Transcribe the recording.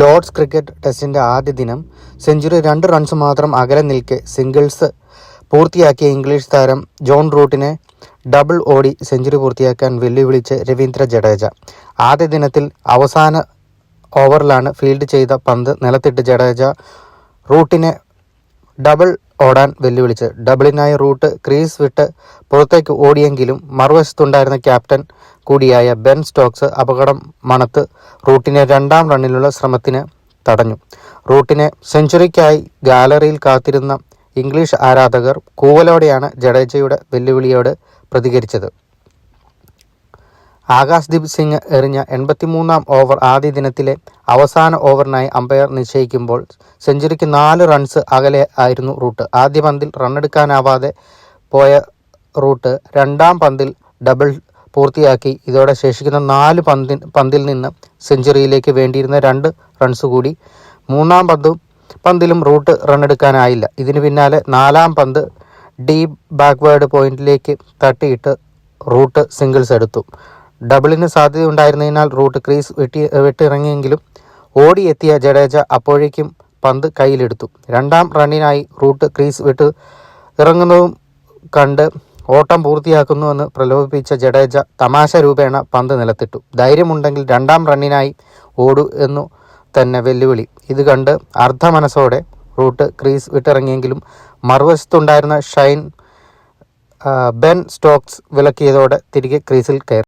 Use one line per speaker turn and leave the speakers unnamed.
Lord's cricket ടെസ്റ്റിന്റെ ആദ്യ ദിനം സെഞ്ചുറി രണ്ട് റൺസ് മാത്രം അകലെ നിൽക്കെ സിംഗിൾസ് പൂർത്തിയാക്കിയ ഇംഗ്ലീഷ് താരം ജോൺ റൂട്ടിനെ ഡബിൾ ഓടി സെഞ്ചുറി പൂർത്തിയാക്കാൻ വെല്ലുവിളിച്ച് രവീന്ദ്ര ജഡേജ. ആദ്യ ദിനത്തിൽ അവസാന ഓവറിലാണ് ഫീൽഡ് ചെയ്ത പന്ത് നിലത്തിട്ട് ജഡേജ റൂട്ടിനെ ഡബിൾ ഓടാൻ വെല്ലുവിളിച്ച്. ഡബിളിനായി റൂട്ട് ക്രീസ് വിട്ട് പുറത്തേക്ക് ഓടിയെങ്കിലും മറുവശത്തുണ്ടായിരുന്ന ക്യാപ്റ്റൻ കൂടിയായ ബെൻ സ്റ്റോക്സ് അപകടം മണത്ത് റൂട്ടിനെ രണ്ടാം റണ്ണിലുള്ള ശ്രമത്തിന് തടഞ്ഞു. റൂട്ടിനെ സെഞ്ചുറിക്കായി ഗാലറിയിൽ കാത്തിരുന്ന ഇംഗ്ലീഷ് ആരാധകർ കൂവലോടെയാണ് ജഡേജയുടെ വെല്ലുവിളിയോട് പ്രതികരിച്ചത്. ആകാശ്ദീപ് സിംഗ് എറിഞ്ഞ എൺപത്തിമൂന്നാം ഓവർ ആദ്യ ദിനത്തിലെ അവസാന ഓവറിനായി അമ്പയർ നിശ്ചയിക്കുമ്പോൾ സെഞ്ചുറിക്ക് നാല് റൺസ് അകലെ ആയിരുന്നു റൂട്ട്. ആദ്യ പന്തിൽ റണ്ണെടുക്കാനാവാതെ പോയ റൂട്ട് രണ്ടാം പന്തിൽ ഡബിൾ പൂർത്തിയാക്കി. ഇതോടെ ശേഷിക്കുന്ന നാല് പന്തി പന്തിൽ നിന്ന് സെഞ്ചുറിയിലേക്ക് വേണ്ടിയിരുന്ന രണ്ട് റൺസ് കൂടി. മൂന്നാം പന്തും പന്തിലും റൂട്ട് റൺ റണ്ണെടുക്കാനായില്ല. ഇതിനു പിന്നാലെ നാലാം പന്ത് ഡീപ് ബാക്ക്വേർഡ് പോയിന്റിലേക്ക് തട്ടിയിട്ട് റൂട്ട് സിംഗിൾസ് എടുത്തു. ഡബിളിന് സാധ്യത ഉണ്ടായിരുന്നതിനാൽ റൂട്ട് ക്രീസ് വെട്ടി വെട്ടിറങ്ങിയെങ്കിലും ഓടിയെത്തിയ ജഡേജ അപ്പോഴേക്കും പന്ത് കയ്യിലെടുത്തു. രണ്ടാം റണ്ണിനായി റൂട്ട് ക്രീസ് വിട്ട് ഇറങ്ങുന്നതും കണ്ട് ഓട്ടം പൂർത്തിയാക്കുന്നുവെന്ന് പ്രലോഭിപ്പിച്ച ജഡേജ തമാശ രൂപേണ പന്ത് നിലത്തിട്ടു. ധൈര്യമുണ്ടെങ്കിൽ രണ്ടാം റണ്ണിനായി ഓടു എന്നു തന്നെ വെല്ലുവിളി. ഇത് കണ്ട് അർദ്ധ മനസ്സോടെ റൂട്ട് ക്രീസ് വിട്ടിറങ്ങിയെങ്കിലും മറുവശത്തുണ്ടായിരുന്ന ഷൈൻ ബെൻ സ്റ്റോക്സ് വിലക്കിയതോടെ തിരികെ ക്രീസിൽ കയറി.